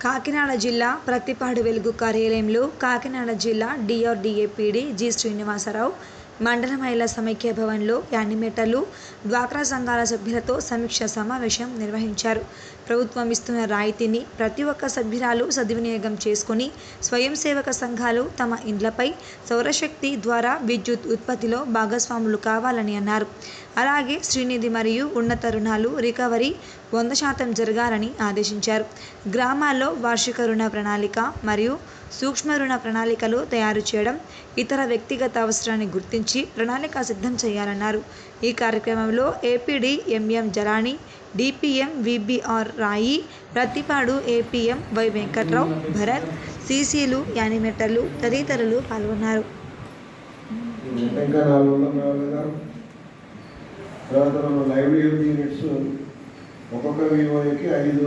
కాకినాడ జిల్లా ప్రత్తిపాడు వెలుగు కార్యాలయంలో కాకినాడ జిల్లా డిఆర్డిఏపిడి జి శ్రీనివాసరావు మండల మహిళా సమైక్య భవన్లో యానిమేటర్లు డ్వాక్రా సంఘాల సభ్యులతో సమీక్ష సమావేశం నిర్వహించారు. ప్రభుత్వం ఇస్తున్న రాయితీని ప్రతి ఒక్క సభ్యురాలు సద్వినియోగం చేసుకుని స్వయం సేవక సంఘాలు తమ ఇండ్లపై సౌరశక్తి ద్వారా విద్యుత్ ఉత్పత్తిలో భాగస్వాములు కావాలని అన్నారు. అలాగే శ్రీనిధి మరియు ఉన్నత రుణాలు రికవరీ వంద శాతం జరగాలని ఆదేశించారు. గ్రామాల్లో వార్షిక రుణ ప్రణాళిక మరియు సూక్ష్మ రుణ ప్రణాళికలు తయారు చేయడం ఇతర వ్యక్తిగత అవసరాన్ని గుర్తించి ప్రణాళిక సిద్ధం చేయాలన్నారు. ఈ కార్యక్రమంలో ఏపీడీ ఎంఎం జలాని డిపిఎం విబిఆర్ రాయి ప్రతిపాడు ఏపీఎం వై వెంకట్రావు భరత్ సీసీలు యానిమేటర్లు తదితరులు పాల్గొన్నారు. తర్వాత మనం లైవ్లీహుడ్ యూనిట్స్ ఒక్కొక్క వివోకి ఐదు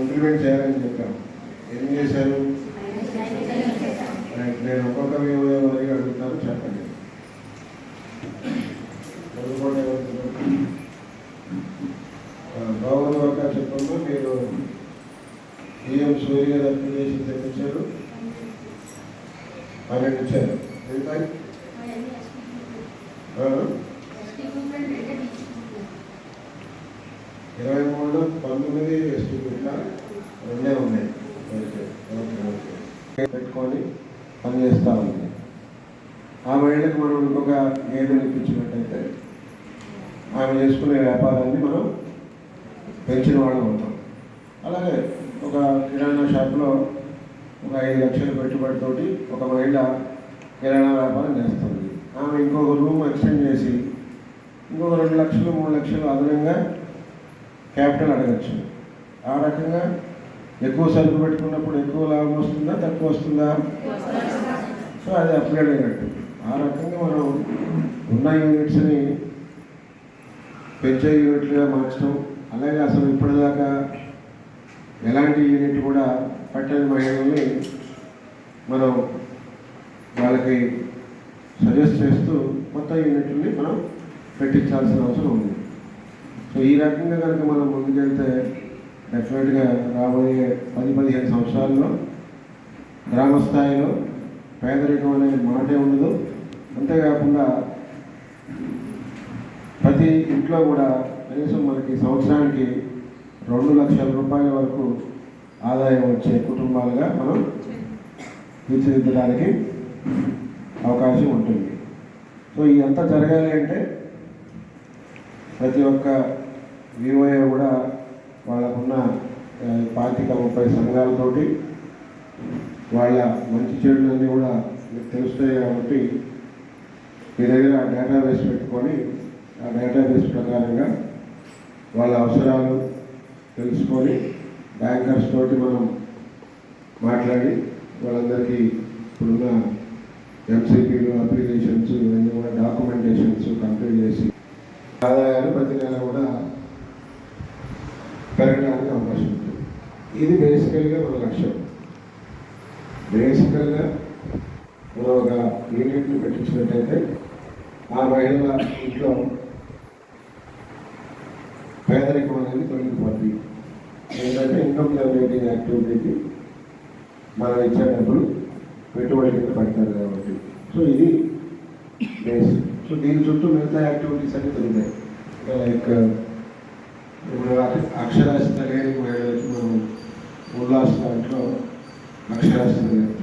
ఇంప్లిమెంట్ చేయాలని చెప్పాము ఏం చేశారు నేను ఒక్కొక్క ఈఎం సూర్య గారు తెప్పించారు పన్నెండు ఇచ్చారు ఇరవై మూడు పంతొమ్మిది ఎస్టిమేట్ల రెండే ఉన్నాయి. పెట్టుకొని పని చేస్తా ఉంది. ఆ మహిళకి మనం ఇంకొక గేదెలు ఇప్పించినట్టయితే ఆమె చేసుకునే వ్యాపారాన్ని మనం పెంచిన వాళ్ళం ఉంటాం అలాగే ఒక కిరాణా షాప్లో ఒక ఐదు లక్షల పెట్టుబడితోటి ఒక మహిళ కిరాణా వ్యాపారం చేస్తుంది. ఆమె ఇంకొక రూమ్ ఎక్స్టెండ్ చేసి ఇంకొక రెండు లక్షలు మూడు లక్షలు అదనంగా క్యాపిటల్ అడగచ్చు. ఆ రకంగా ఎక్కువ సరుకు పెట్టుకున్నప్పుడు ఎక్కువ లాభం వస్తుందా తక్కువ వస్తుందా? సో అది అప్గ్రేడ్ అయినట్టు. ఆ రకంగా మనం ఉన్న యూనిట్స్ని పెంచే యూనిట్లుగా మార్చడం అలాగే అసలు ఇప్పటిదాకా ఎలాంటి యూనిట్ కూడా పట్టణ మహిళల్ని మనం వాళ్ళకి సజెస్ట్ చేస్తూ కొత్త యూనిట్ని మనం పెట్టించాల్సిన అవసరం ఉంది. సో ఈ రకంగా కనుక మనం ముందుకెళ్తే డెఫినెట్గా రాబోయే పది పదిహేను సంవత్సరాల్లో గ్రామ స్థాయిలో పేదరికం అనే మాటే ఉండదు. అంతేకాకుండా ప్రతి ఇంట్లో కూడా కనీసం మనకి సంవత్సరానికి రెండు లక్షల రూపాయల వరకు ఆదాయం వచ్చే కుటుంబాలుగా మనం తీర్చిదిద్దడానికి అవకాశం ఉంటుంది. సో ఇదంతా జరగాలి అంటే ప్రతి ఒక్క వివోఏ కూడా వాళ్ళకున్న పాతిక ముప్పై సంఘాలతోటి వాళ్ళ మంచి చెడులన్నీ కూడా మీకు తెలుస్తాయి కాబట్టి మీ దగ్గర డేటాబేస్ పెట్టుకొని ఆ డేటాబేస్ ప్రకారంగా వాళ్ళ అవసరాలు తెలుసుకొని బ్యాంకర్స్ తోటి మనం మాట్లాడి వాళ్ళందరికీ ఇప్పుడున్న ఎంసీపీలు అప్లికేషన్స్ ఇవన్నీ కూడా డాక్యుమెంటేషన్స్ కంప్లీట్ చేసి ఆదాయాలు ప్రతి నెల కూడా పెరగడానికి అవకాశం ఉంటుంది ఇది బేసికల్గా మన లక్ష్యం. బేసికల్గా మనం ఒక యూనిట్ని పెట్టించినట్టయితే ఆ మహిళల ఇంట్లో పేదరికం అనేది తొలగిపోతుంది ఏంటంటే ఇన్కమ్ జనరేటింగ్ యాక్టివిటీకి మనం ఇచ్చే డబ్బులు పెట్టుబడి కింద పడతారు కాబట్టి. సో ఇది బేస్ సో దీని చుట్టూ మిగతా యాక్టివిటీస్ అన్ని తిరుగుతాయి లైక్ ఇప్పుడు అక్షరాస్యత లేని మహిళలకి మనం ఉల్లాస దాంట్లో అక్షరాస్యత లేదు.